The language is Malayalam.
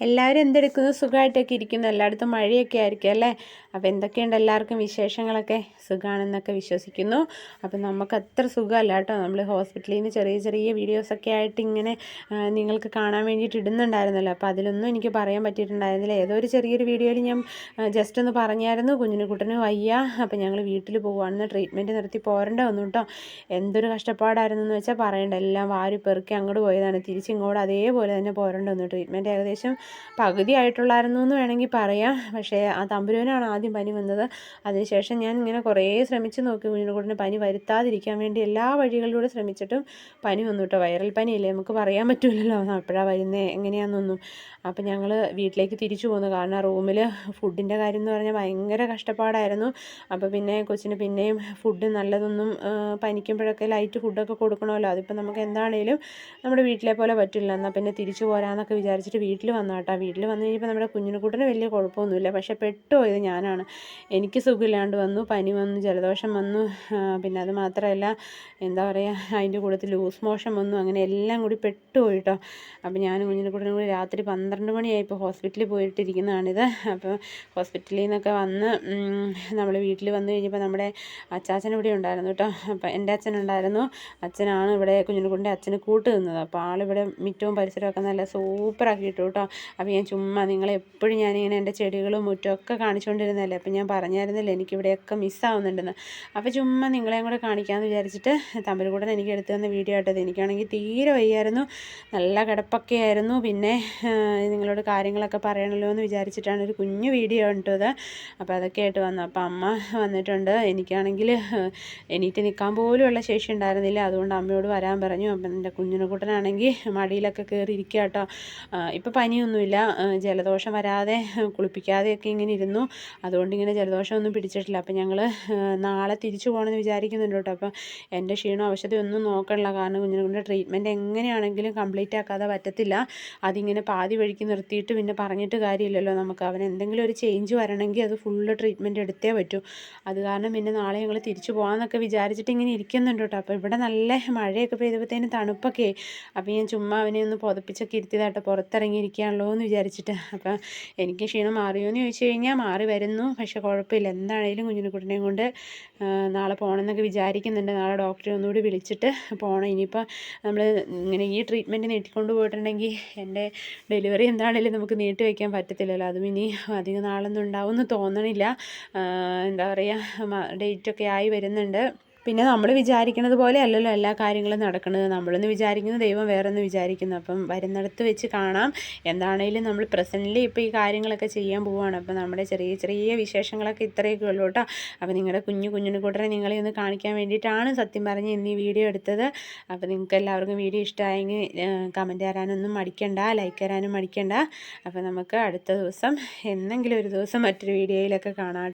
എല്ലാവരും എന്തെടുക്കുന്നു? സുഖമായിട്ടൊക്കെ ഇരിക്കുന്നു. എല്ലായിടത്തും മഴയൊക്കെ ആയിരിക്കും അല്ലേ? അപ്പോൾ എന്തൊക്കെയുണ്ട് എല്ലാവർക്കും വിശേഷങ്ങളൊക്കെ? സുഖമാണെന്നൊക്കെ വിശ്വസിക്കുന്നു. അപ്പോൾ നമുക്ക് അത്ര സുഖമല്ല കേട്ടോ. നമ്മൾ ഹോസ്പിറ്റലിൽ നിന്ന് ചെറിയ ചെറിയ വീഡിയോസൊക്കെ ആയിട്ട് ഇങ്ങനെ നിങ്ങൾക്ക് കാണാൻ വേണ്ടിയിട്ട് ഇടുന്നുണ്ടായിരുന്നല്ലോ. അപ്പോൾ അതിലൊന്നും എനിക്ക് പറയാൻ പറ്റിയിട്ടുണ്ടായിരുന്നില്ല. ഏതോ ഒരു ചെറിയൊരു വീഡിയോയിൽ ഞാൻ ജസ്റ്റ് ഒന്ന് പറഞ്ഞായിരുന്നു. കുഞ്ഞിന് കുട്ടന് വയ്യ. അപ്പോൾ ഞങ്ങൾ വീട്ടിൽ പോകുവാണെന്ന് ട്രീറ്റ്മെന്റ് നിർത്തി പോരേണ്ട വന്നു കേട്ടോ. എന്തൊരു കഷ്ടപ്പാടായിരുന്നു എന്ന് വെച്ചാൽ പറയണ്ട. എല്ലാം വാരി പെറുക്കി അങ്ങോട്ട് പോയതാണ്. തിരിച്ചിങ്ങോട്ട് അതേപോലെ തന്നെ പോരേണ്ട വന്നു ട്രീറ്റ്മെന്റ് ഏകദേശം പകുതി ആയിട്ടുള്ളായിരുന്നു എന്ന് വേണമെങ്കിൽ പറയാം. പക്ഷേ ആ തമ്പുരുവിനാണ് ആദ്യം പനി വന്നത്. അതിനുശേഷം ഞാൻ ഇങ്ങനെ കുറേ ശ്രമിച്ച് നോക്കി കുഞ്ഞിനെക്കൂടിന് പനി വരുത്താതിരിക്കാൻ വേണ്ടി എല്ലാ വഴികളിലൂടെ ശ്രമിച്ചിട്ടും പനി വന്നു കേട്ടോ. വൈറൽ പനിയല്ലേ നമുക്ക് പറയാൻ പറ്റില്ലല്ലോ അപ്പോഴാണ് വരുന്നത് എങ്ങനെയാണെന്നൊന്നും അപ്പം ഞങ്ങൾ വീട്ടിലേക്ക് തിരിച്ചു പോന്നു. കാരണം റൂമിൽ ഫുഡിന്റെ കാര്യം എന്ന് പറഞ്ഞാൽ ഭയങ്കര കഷ്ടപ്പാടായിരുന്നു. അപ്പോൾ പിന്നെ കൊച്ചിന് പിന്നെയും ഫുഡ് നല്ലതൊന്നും പനിക്കുമ്പോഴൊക്കെ ലൈറ്റ് ഫുഡൊക്കെ കൊടുക്കണമല്ലോ. അതിപ്പോൾ നമുക്ക് എന്താണേലും നമ്മുടെ വീട്ടിലെ പോലെ പറ്റില്ല. എന്നാൽ പിന്നെ തിരിച്ചു പോരാന്നൊക്കെ വിചാരിച്ചിട്ട് വീട്ടിൽ വന്നാട്ടാ വീട്ടിൽ വന്നു കഴിഞ്ഞപ്പോൾ നമ്മുടെ കുഞ്ഞിനെക്കൂട്ടിന് വലിയ കുഴപ്പമൊന്നുമില്ല. പക്ഷേ പെട്ടുപോയത് ഞാനാണ്. എനിക്ക് സുഖമില്ലാണ്ട് വന്നു പനി വന്നു ജലദോഷം വന്നു. പിന്നെ അത് മാത്രമല്ല എന്താ പറയുക അതിന്റെ കൂടത്തിൽ ലൂസ് മോഷൻ വന്നു. അങ്ങനെ എല്ലാം കൂടി പെട്ടുപോയി കേട്ടോ അപ്പോൾ ഞാൻ കുഞ്ഞിനെക്കൂട്ടിനും കൂടി രാത്രി പന്ത്രണ്ട് മണിയായപ്പോൾ ഹോസ്പിറ്റലിൽ പോയിട്ടിരിക്കുന്നതാണിത്. അപ്പോൾ ഹോസ്പിറ്റലിൽ നിന്നൊക്കെ വന്ന് നമ്മൾ വീട്ടിൽ വന്നു കഴിഞ്ഞപ്പോൾ നമ്മുടെ അച്ചാച്ചൻ ഇവിടെ ഉണ്ടായിരുന്നു കേട്ടോ. അപ്പോൾ എന്റെ അച്ഛൻ ഉണ്ടായിരുന്നു അച്ഛനാണ് ഇവിടെ കുഞ്ഞിനെക്കൂടിന്റെ അച്ഛന് കൂട്ട് നിന്നത്. അപ്പോൾ ആളിവിടെ മിറ്റവും പരിസരമൊക്കെ നല്ല സൂപ്പറാക്കി ഇട്ടു കേട്ടോ. അപ്പോൾ ഞാൻ ചുമ്മാ നിങ്ങളെപ്പോഴും ഞാനിങ്ങനെ എന്റെ ചെടികളും മുറ്റമൊക്കെ കാണിച്ചുകൊണ്ടിരുന്നതല്ലേ അപ്പോൾ ഞാൻ പറഞ്ഞായിരുന്നില്ല എനിക്കിവിടെയൊക്കെ മിസ്സാവുന്നുണ്ടെന്ന് അപ്പോൾ ചുമ്മാ നിങ്ങളെയും കൂടെ കാണിക്കാമെന്ന് വിചാരിച്ചിട്ട് തമ്പലുകൂടൻ എനിക്ക് എടുത്തു തന്ന വീഡിയോ ആയിട്ടത് എനിക്കാണെങ്കിൽ തീരെ വയ്യായിരുന്നു. നല്ല കിടപ്പൊക്കെ ആയിരുന്നു. പിന്നെ നിങ്ങളോട് കാര്യങ്ങളൊക്കെ പറയണല്ലോ എന്ന് വിചാരിച്ചിട്ടാണ് ഒരു കുഞ്ഞു വീഡിയോ ഉണ്ടത് അപ്പോൾ അതൊക്കെ ആയിട്ട് വന്നു. അപ്പോൾ അമ്മ വന്നിട്ടുണ്ട്. എനിക്കാണെങ്കിൽ എണീറ്റ് നിൽക്കാൻ പോലുമുള്ള ശേഷി ഉണ്ടായിരുന്നില്ല. അതുകൊണ്ട് അമ്മയോട് വരാൻ പറഞ്ഞു. അപ്പം എന്റെ കുഞ്ഞിനെ കൂട്ടനാണെങ്കിൽ മടിയിലൊക്കെ കയറി ഇരിക്കുക കേട്ടോ ഇപ്പോൾ പനിയൊന്നുമില്ല ജലദോഷം വരാതെ കുളിപ്പിക്കാതെയൊക്കെ ഇങ്ങനെ ഇരുന്നു. അതുകൊണ്ട് ഇങ്ങനെ ജലദോഷമൊന്നും പിടിച്ചിട്ടില്ല. അപ്പം ഞങ്ങൾ നാളെ തിരിച്ചു പോകണമെന്ന് വിചാരിക്കുന്നുണ്ട് കേട്ടോ. അപ്പം എന്റെ ക്ഷീണം ഔഷധമൊന്നും നോക്കണില്ല. കാരണം കുഞ്ഞിനെ കൊണ്ട് ട്രീറ്റ്മെന്റ് എങ്ങനെയാണെങ്കിലും കംപ്ലീറ്റ് ആക്കാതെ പറ്റത്തില്ല. അതിങ്ങനെ പാതി വഴിക്ക് നിർത്തിയിട്ട് പിന്നെ പറഞ്ഞിട്ട് കാര്യമില്ലല്ലോ. നമുക്ക് അവൻ എന്തെങ്കിലും ഒരു ചേഞ്ച് വരണമെങ്കിൽ അത് ഫുള്ള് ട്രീറ്റ്മെന്റ് എടുത്തേ പറ്റൂ. അത് കാരണം പിന്നെ നാളെ ഞങ്ങൾ തിരിച്ചു പോകാമെന്നൊക്കെ വിചാരിച്ചിട്ട് ഇങ്ങനെ ഇരിക്കുന്നുണ്ട് കേട്ടോ. അപ്പോൾ ഇവിടെ നല്ല മഴയൊക്കെ പെയ്തപ്പോഴത്തേനും തണുപ്പൊക്കെ അപ്പോൾ ഞാൻ ചുമ്മാ അവനെ ഒന്ന് പുതപ്പിച്ചൊക്കെ ഇരുത്തിയതാട്ടോ. പുറത്തിറങ്ങിയിരിക്കുകയാണല്ലോ എന്ന് വിചാരിച്ചിട്ട്. അപ്പം എനിക്ക് ക്ഷീണം മാറിയോ എന്ന് ചോദിച്ചു കഴിഞ്ഞാൽ മാറി വരുന്നു. പക്ഷേ കുഴപ്പമില്ല. എന്താണേലും കുഞ്ഞിനെക്കുട്ടിനെയും കൊണ്ട് നാളെ പോകണമെന്നൊക്കെ വിചാരിക്കുന്നുണ്ട്. നാളെ ഡോക്ടറെ ഒന്നുകൂടി വിളിച്ചിട്ട് പോകണം ഇനിയിപ്പോൾ നമ്മൾ ഇങ്ങനെ ഈ ട്രീറ്റ്മെന്റ് നീട്ടിക്കൊണ്ട് പോയിട്ടുണ്ടെങ്കിൽ എന്റെ ഡെലിവറി എന്താണേലും നമുക്ക് നീട്ടി വയ്ക്കാൻ പറ്റത്തില്ലല്ലോ. അതും ഇനി അധികം നാളൊന്നും ഉണ്ടാവുമെന്ന് തോന്നണില്ല. എന്താ പറയുക ഡേറ്റൊക്കെ ആയി വരുന്നുണ്ട്. പിന്നെ നമ്മൾ വിചാരിക്കുന്നത് പോലെ അല്ലല്ലോ എല്ലാ കാര്യങ്ങളും നടക്കുന്നത് നമ്മളൊന്ന് വിചാരിക്കുന്നു ദൈവം വേറെന്ന് വിചാരിക്കുന്നു. അപ്പം വരുന്നിടത്ത് വെച്ച് കാണാം എന്താണേലും നമ്മൾ പ്രസന്റ്ലി ഇപ്പോൾ ഈ കാര്യങ്ങളൊക്കെ ചെയ്യാൻ പോവുകയാണ് അപ്പം നമ്മുടെ ചെറിയ ചെറിയ വിശേഷങ്ങളൊക്കെ ഇത്രയൊക്കെ ഉള്ളൂ കേട്ടോ അപ്പോൾ നിങ്ങളുടെ കുഞ്ഞു കുഞ്ഞിനെ കൂട്ടരെ നിങ്ങളെ ഒന്ന് കാണിക്കാൻ വേണ്ടിയിട്ടാണ് സത്യം പറഞ്ഞ് ഇന്ന് ഈ വീഡിയോ എടുത്തത്. അപ്പോൾ നിങ്ങൾക്ക് എല്ലാവർക്കും വീഡിയോ ഇഷ്ടമായെങ്കിൽ കമന്റ് തരാനൊന്നും മടിക്കണ്ട ലൈക്ക് തരാനും മടിക്കണ്ട. അപ്പോൾ നമുക്ക് അടുത്ത ദിവസം എന്നെങ്കിലും ഒരു ദിവസം മറ്റൊരു വീഡിയോയിലൊക്കെ കാണാം.